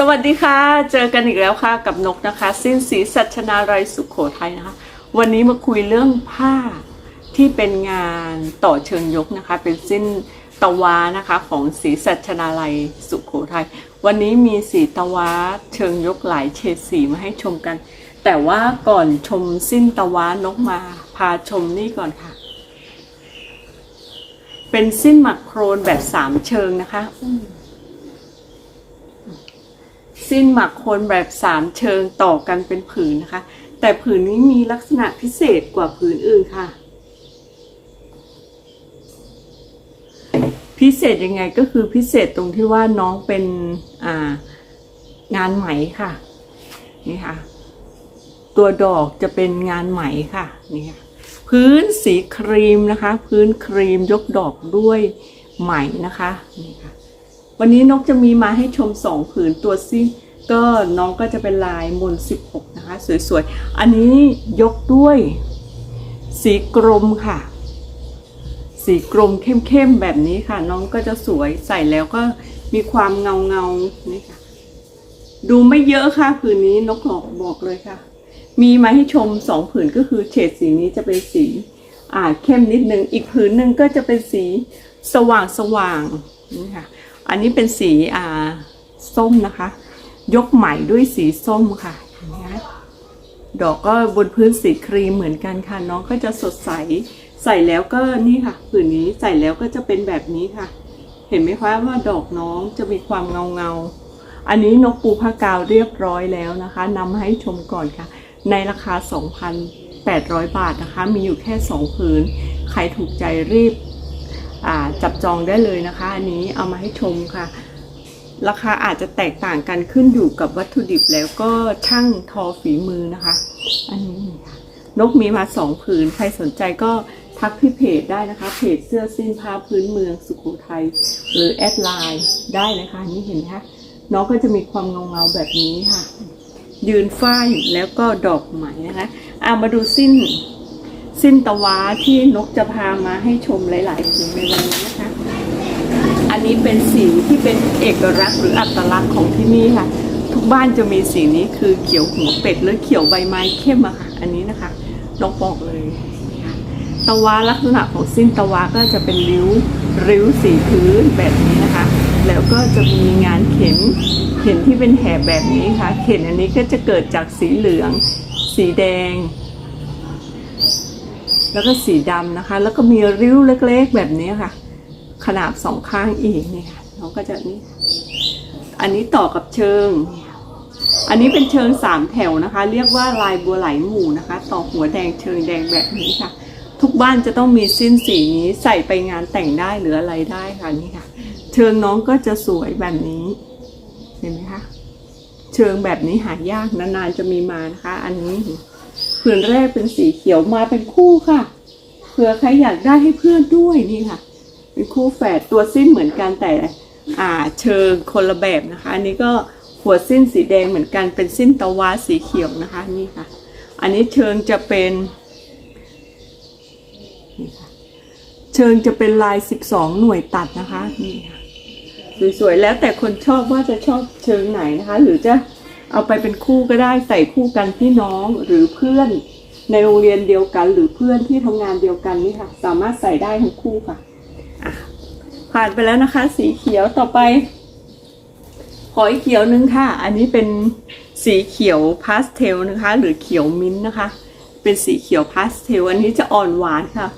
สวัสดีค่ะ เจอกันอีกแล้วค่ะกับนกนะคะ สิ้นสีสัชนาไรสุขโขทัยนะคะ วันนี้มาคุยเรื่องผ้าที่เป็นงานต่อเชิงยกนะคะ เป็นสิ้นตะวานะคะของสีสัชนาลัยสุขโขทัยวันนี้มีสีตะวาเชิงยกหลายเฉดสีมาให้ชมกัน แต่ว่าก่อนชมสิ้นตะวานกมา พาชมนี่ก่อนค่ะ เป็นสิ้นหมักโครนแบบสามเชิงนะคะ สิ้นหมักโคนแบบสามเชิงต่อกันเป็นผืนนะคะ แต่ผืนนี้มีลักษณะพิเศษกว่าผืนอื่นค่ะ พิเศษยังไงก็คือพิเศษตรงที่ว่าน้องเป็นงานไหมค่ะ นี่ค่ะ ตัวดอกจะเป็นงานไหมค่ะนี่ค่ะพื้นสีครีมนะคะ พื้นครีมยกดอกด้วยไหมนะคะนี่ค่ะวันนี้นกจะมีมาให้ชมสองผืนตัวซิ ก็น้องก็จะเป็นลายมนสิบหกนะคะ สวยๆ อันนี้ยกด้วย สีกรมค่ะ สีกรมเข้มๆ แบบนี้ค่ะ น้องก็จะสวยใส่แล้วก็มีความเงาเงาๆนี่ค่ะ ดูไม่เยอะค่ะผืนนี้นกหลอกบอกเลยค่ะ มีมาให้ชมสองผืนก็คือเฉดสีนี้จะเป็นสีอ่าเข้มนิดนึง อีกผืนหนึ่งก็จะเป็นสีสว่างสว่างๆนี่ค่ะ อันนี้เป็นสีอ่าส้มนะคะ ยกใหม่ด้วยสีส้มค่ะนะดอกก็บนพื้นสีครีมเหมือนกันค่ะ น้องก็จะสดใส ใส่แล้วก็นี่ค่ะผืนนี้ใส่แล้วก็จะเป็นแบบนี้ค่ะ เห็นไหมคะว่าดอกน้องจะมีความเงาเงาอันนี้นกปูผ้ากาวเรียบร้อยแล้วนะคะนำมาให้ชมก่อนค่ะ ในราคา 2,800 บาทนะคะ มีอยู่แค่ 2 ผืน ใครถูกใจรีบจับจองได้เลยนะคะ อันนี้เอามาให้ชมค่ะ ราคาอาจจะแตกต่างกันขึ้นอยู่กับวัตถุดิบแล้วก็ช่างทอฝีมือนะคะ อันนี้นกมีมาสองผืน ใครสนใจก็ทักที่เพจได้นะคะ เพจเสื้อสิ้นผ้าพื้นเมืองสุโขทัยหรือแอดไลน์ได้นะคะ นี่เห็นไหมคะน้องก็จะมีความเงาเงาแบบนี้ค่ะ ยืนฝ้ายแล้วก็ดอกไหมนะคะอามาดูสิ้นสิ้นตะวาที่นกจะพามาให้ชมหลายๆผืนในวันนี้นะคะ อันนี้เป็นสีที่เป็นเอกลักษณ์หรืออัตลักษณ์ของที่นี่ค่ะ ทุกบ้านจะมีสีนี้คือเขียวหัวเป็ดหรือเขียวใบไม้เข้มอะค่ะ อันนี้นะคะนกบอกเลยตะวาลักษณะของสิ้นตะวาก็จะเป็นริ้วริ้วสีพื้นแบบนี้นะคะ แล้วก็จะมีงานเข็นเข็นที่เป็นแถบแบบนี้ค่ะ เข็นอันนี้ก็จะเกิดจากสีเหลือง สีแดง แล้วก็สีดำนะคะ แล้วก็มีริ้วเล็กๆแบบนี้ค่ะ ขนาบสองข้างอีกเนี่ค่ะเราก็จะนี่อันนี้ต่อกับเชิง อันนี้เป็นเชิงสามแถวนะคะ เรียกว่าลายบัวไหลหมู่นะคะ ต่อหัวแดงเชิงแดงแบบนี้ค่ะ ทุกบ้านจะต้องมีสิ้นสีนี้ใส่ไปงานแต่งได้หรืออะไรได้ค่ะนี่ค่ะ เชิงน้องก็จะสวยแบบนี้ เห็นไหมคะเชิงแบบนี้หายากนานๆจะมีมานะคะ อันนี้ผืนแรกเป็นสีเขียวมาเป็นคู่ค่ะเผื่อใครอยากได้ให้เพื่อนด้วยนี่ค่ะ เป็นคู่แฝดตัวสิ้นเหมือนกันแต่อ่าเชิงคนละแบบนะคะ อันนี้ก็หัวสิ้นสีแดงเหมือนกันเป็นสิ้นตะวาสีเขียวนะคะนี่ค่ะ อันนี้เชิงจะเป็นเชิงจะเป็นลาย 12 หน่วยตัดนะคะนี่ค่ะสวยๆแล้วแต่คนชอบว่าจะชอบเชิงไหนนะคะ หรือจะเอาไปเป็นคู่ก็ได้ใส่คู่กันพี่น้องหรือเพื่อนในโรงเรียนเดียวกัน หรือเพื่อนที่ทำงานเดียวกันนี่ค่ะ สามารถใส่ได้ทั้งคู่ค่ะ ผ่านไปแล้วนะคะ สีเขียวต่อไป ขออีกเขียวนึงค่ะ อันนี้เป็นสีเขียวพาสเทลนะคะ หรือเขียวมิ้นท์นะคะ เป็นสีเขียวพาสเทลอันนี้จะอ่อนหวานค่ะ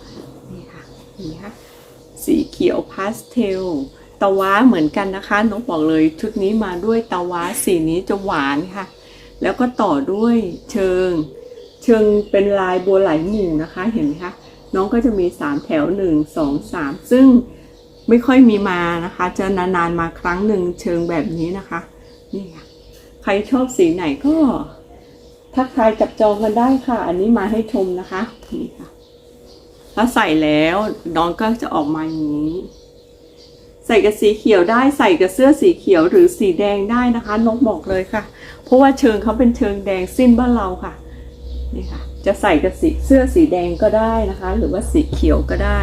นี่ค่ะนไหมคะสีเขียวพาสเทลตะวาเหมือนกันนะคะน้องบอกเลยชุดนี้มาด้วยตะวาสีนี้จะหวานค่ะ แล้วก็ต่อด้วยเชิง เชิงเป็นลายบัวไหลหมู่นะคะเห็นไหมคะน้องก็จะมีสามแถวหนึ่งสองสามซึ่ง ไม่ค่อยมีมานะคะ จะนานๆมาครั้งหนึ่งเชิงแบบนี้นะคะนี่ค่ะใครชอบสีไหนก็ทักทายจับจองกันได้ค่ะ อันนี้มาให้ชมนะคะนี่ค่ะถ้าใส่แล้วน้องก็จะออกมาอย่างนี้ ใส่กับสีเขียวได้ใส่กับเสื้อสีเขียวหรือสีแดงได้นะคะนกบอกเลยค่ะ เพราะว่าเชิงเขาเป็นเชิงแดงสิ้นบ้านเราค่ะนี่ค่ะ จะใส่กับสีเสื้อสีแดงก็ได้นะคะ หรือว่าสีเขียวก็ได้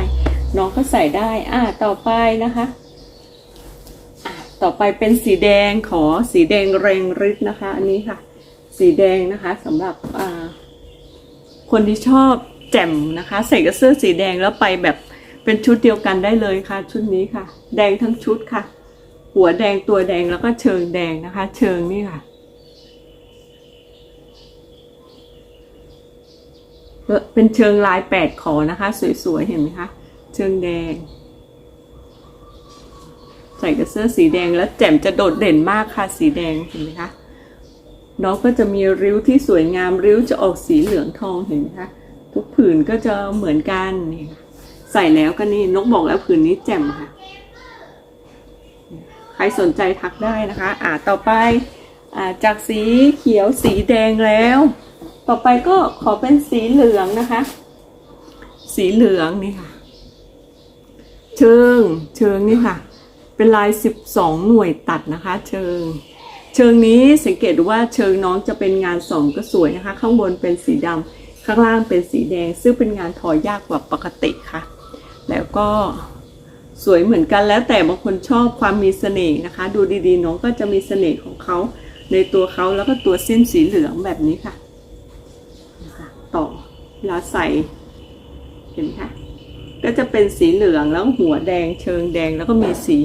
น้องก็ใส่ได้ อ่าต่อไปนะคะอะต่อไปเป็นสีแดงขอสีแดงเรงฤทธิ์นะคะ อันนี้ค่ะ สีแดงนะคะสำหรับอ่าคนที่ชอบแจ่มนะคะ ใส่กับเสื้อสีแดงแล้วไปแบบเป็นชุดเดียวกันได้เลยค่ะ ชุดนี้ค่ะ แดงทั้งชุดค่ะ หัวแดงตัวแดงแล้วก็เชิงแดงนะคะ เชิงนี่ค่ะเป็นเชิงลายแปดขอนะคะ สวยๆ เห็นไหมคะ เชิงแดง ใส่กับเสื้อสีแดงแล้วแจ่มจะโดดเด่นมากค่ะสีแดงเห็นไหมคะน้องก็จะมีริ้วที่สวยงามริ้วจะออกสีเหลืองทองเห็นไหมคะทุกผืนก็จะเหมือนกันนี่ใส่แล้วก็นี่นกบอกแล้วผืนนี้แจ่มค่ะ ใครสนใจทักได้นะคะ อ่าต่อไปอ่าจากสีเขียวสีแดงแล้ว ต่อไปก็ขอเป็นสีเหลืองนะคะ สีเหลืองนี่ค่ะ เชิง เชิงนี่ค่ะ เป็นลาย 12 หน่วยตัดนะคะ เชิง เชิงนี้สังเกตดูว่าเชิงน้องจะเป็นงานสองก็สวยนะคะ ข้างบนเป็นสีดำข้างล่างเป็นสีแดง ซึ่งเป็นงานทอยากกว่าปกติค่ะ แล้วก็สวยเหมือนกันแล้วแต่บางคนชอบความมีเสน่ห์นะคะ ดูดีๆ น้องก็จะมีเสน่ห์ของเขาในตัวเขาแล้วก็ตัวเส้นสีเหลืองแบบนี้ค่ะนะคะต่อเวลาใส่เห็นไหมคะ ก็จะเป็นสีเหลืองแล้วหัวแดงเชิงแดงแล้วก็มีสี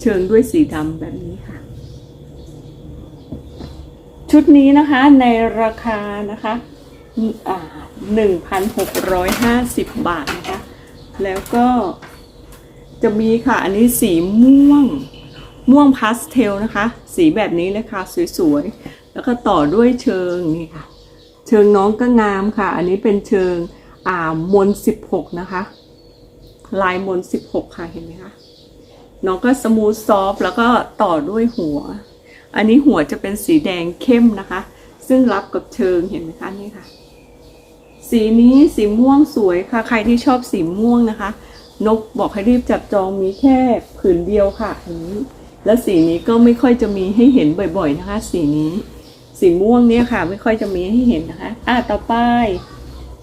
เชิงด้วยสีดำแบบนี้ค่ะ ชุดนี้นะคะในราคานะคะหนึ่งพันหกร้อยห้าสิบบาทนะคะ แล้วก็จะมีค่ะ อันนี้สีม่วง ม่วงพาสเทลนะคะ สีแบบนี้เลยค่ะ สวยๆ แล้วก็ต่อด้วยเชิงนี่ค่ะ เชิงน้องก็งามค่ะ อันนี้เป็นเชิงอ่ามนสิบหกนะคะ ลายมนสิบหกค่ะเห็นไหมคะน้องก็สมูทซอฟแล้วก็ต่อด้วยหัว อันนี้หัวจะเป็นสีแดงเข้มนะคะ ซึ่งรับกับเชิงเห็นไหมคะนี่ค่ะ สีนี้สีม่วงสวยค่ะ ใครที่ชอบสีม่วงนะคะ นกบอกให้รีบจับจองมีแค่ผืนเดียวค่ะอันนี้แล้วสีนี้ก็ไม่ค่อยจะมีให้เห็นบ่อยๆนะคะ สีนี้ สีม่วงเนี่ยค่ะ ไม่ค่อยจะมีให้เห็นนะคะ อะต่อไป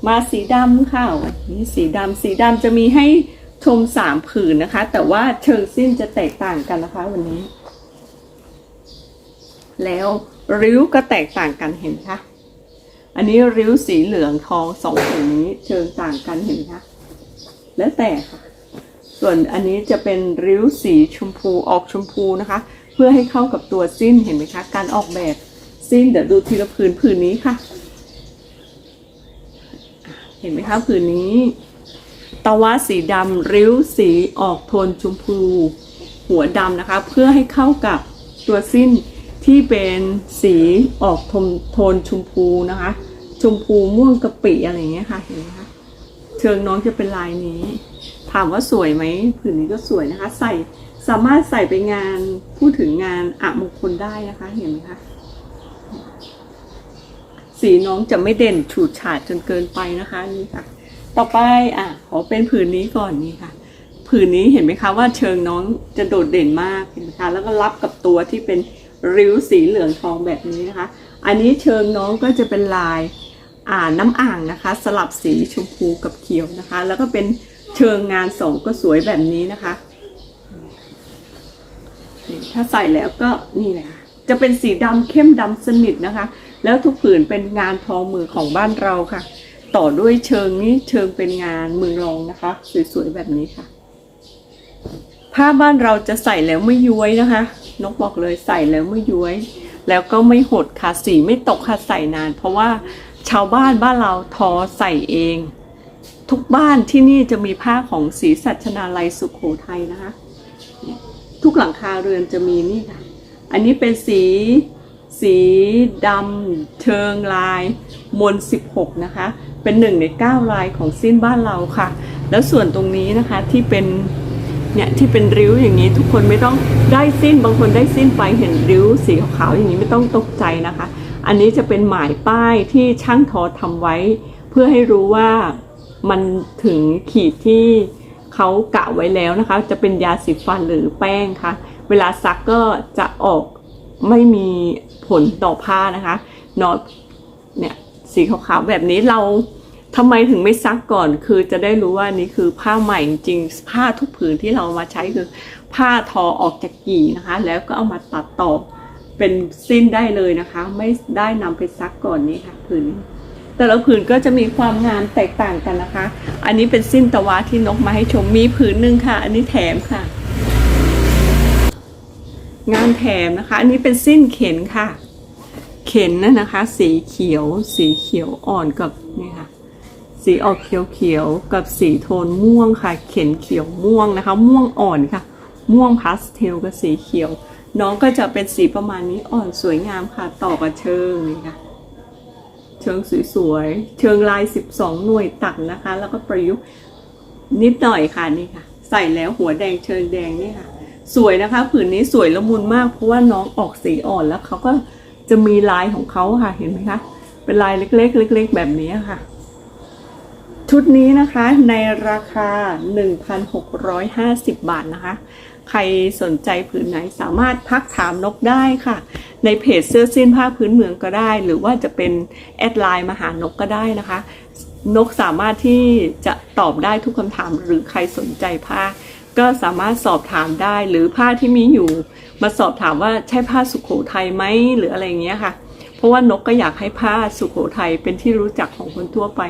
มาสีดำค่ะนี่สีดำสีดำจะมีให้ชมสามผืนนะคะ แต่ว่าเชิงสิ้นจะแตกต่างกันนะคะวันนี้ แล้วริ้วก็แตกต่างกันเห็นไหมคะอันนี้ริ้วสีเหลืองทองสองผืนนี้เชิงต่างกันเห็นไหมคะแล้วแต่ค่ะ ส่วนอันนี้จะเป็นริ้วสีชมพูออกชมพูนะคะ เพื่อให้เข้ากับตัวสิ้นเห็นไหมคะ การออกแบบสิ้นเดี๋ยวดูทีละผืนผืนนี้ค่ะ เห็นไหมคะผืนนี้ตะวะสีดำริ้วสีออกโทนชมพู หัวดำนะคะ เพื่อให้เข้ากับตัวสิ้นที่เป็นสีออกโทนโทนชมพูนะคะ ชมพูม่วงกะปิอะไรอย่างเงี้ยค่ะเห็นไหมคะเชิงน้องจะเป็นลายนี้ ถามว่าสวยไหมผืนนี้ก็สวยนะคะ ใส่สามารถใส่ไปงานพูดถึงงานอะมงคลได้นะคะเห็นไหมคะ สีน้องจะไม่เด่นฉูดฉาดจนเกินไปนะคะนี่ค่ะ ต่อไปอะขอเป็นผืนนี้ก่อนนี่ค่ะ ผืนนี้เห็นไหมคะว่าเชิงน้องจะโดดเด่นมากเห็นไหมคะแล้วก็รับกับตัวที่เป็นริ้วสีเหลืองทองแบบนี้นะคะ อันนี้เชิงน้องก็จะเป็นลายอ่าน้ำอ่างนะคะ สลับสีชมพูกับเขียวนะคะ แล้วก็เป็นเชิงงานสองก็สวยแบบนี้นะคะ ถ้าใส่แล้วก็นี่แหละค่ะ จะเป็นสีดำเข้มดำสนิทนะคะ แล้วทุกผืนเป็นงานทอมือของบ้านเราค่ะ ต่อด้วยเชิงนี้เชิงเป็นงานมือรองนะคะ สวยๆแบบนี้ค่ะ ผ้าบ้านเราจะใส่แล้วไม่ย้วยนะคะ นกบอกเลยใส่แล้วไม่ย้วย แล้วก็ไม่หดค่ะสีไม่ตกค่ะใส่นาน เพราะว่าชาวบ้านบ้านเราทอใส่เอง ทุกบ้านที่นี่จะมีผ้าของสีสัชนาลัยสุขโขทัยนะคะ ทุกหลังคาเรือนจะมีนี่ค่ะ อันนี้เป็นสี สีดำเชิงลายมน16 นะคะ เป็นหนึ่งใน 9 ลายของสิ้นบ้านเราค่ะ แล้วส่วนตรงนี้นะคะที่เป็นเนี่ยที่เป็นริ้วอย่างนี้ทุกคนไม่ต้องได้สิ้นบางคนได้สิ้นไปเห็นริ้วสีขาวๆอย่างนี้ไม่ต้องตกใจนะคะ อันนี้จะเป็นหมายป้ายที่ช่างทอทำไว้ เพื่อให้รู้ว่ามันถึงขีดที่เขากะไว้แล้วนะคะ จะเป็นยาสีฟันหรือแป้งค่ะ เวลาซักก็จะออกไม่มีผลต่อผ้านะคะนอตเนี่ยสีขาวๆแบบนี้เราทำไมถึงไม่ซักก่อน คือจะได้รู้ว่านี่คือผ้าใหม่จริงผ้าทุกผืนที่เรามาใช้คือผ้าทอออกจากกี่นะคะ แล้วก็เอามาตัดต่อเป็นสิ้นได้เลยนะคะ ไม่ได้นำไปซักก่อนนี้ค่ะผืนนี้แต่ละผืนก็จะมีความงามแตกต่างกันนะคะ อันนี้เป็นสิ้นตะวาที่นกมาให้ชมมีผืนหนึ่งค่ะ อันนี้แถมค่ะ งานแถมนะคะ อันนี้เป็นสิ้นเข็นค่ะ เข็นนั่นนะคะ สีเขียว สีเขียวอ่อนกับนี่ค่ะ สีออกเขียวๆกับสีโทนม่วงค่ะ เข็นเขียวม่วงนะคะ ม่วงอ่อนค่ะ ม่วงพาสเทลกับสีเขียว น้องก็จะเป็นสีประมาณนี้อ่อนสวยงามค่ะ ต่อกับเชิงนี่ค่ะ เชิงสวยๆ เชิงลาย 12 หน่วยตัดนะคะ แล้วก็ประยุกต์นิดหน่อยค่ะนี่ค่ะ ใส่แล้วหัวแดงเชิงแดงนี่ค่ะ สวยนะคะ ผืนนี้สวยละมุนมากเพราะว่าน้องออกสีอ่อนแล้วเขาก็จะมีลายของเขาค่ะเห็นไหมคะ เป็นลายเล็กๆเล็ก ๆ แบบนี้ค่ะ ชุดนี้นะคะในราคา 1,650 บาทนะคะ ใครสนใจผืนไหนสามารถทักถามนกได้ค่ะ ในเพจเสื้อสิ้นผ้าพื้นเมืองก็ได้ หรือว่าจะเป็นแอดไลน์มาหานกก็ได้นะคะ นกสามารถที่จะตอบได้ทุกคำถามหรือใครสนใจผ้า ก็สามารถสอบถามได้หรือผ้าที่มีอยู่ มาสอบถามว่าใช่ผ้าสุโขทัยไหมหรืออะไรอย่างเงี้ยค่ะ เพราะว่านกก็อยากให้ผ้าสุโขทัยเป็นที่รู้จักของคนทั่วไป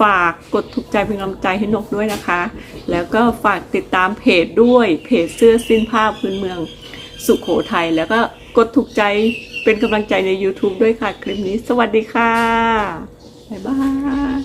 ฝากกดถูกใจเป็นกำลังใจให้นกด้วยนะคะ แล้วก็ฝากติดตามเพจด้วยเพจเสื้อสิ้นผ้าพื้นเมืองสุโขทัยแล้วก็กดถูกใจเป็นกำลังใจใน YouTube ด้วยค่ะ คลิปนี้ สวัสดีค่ะ บ๊ายบาย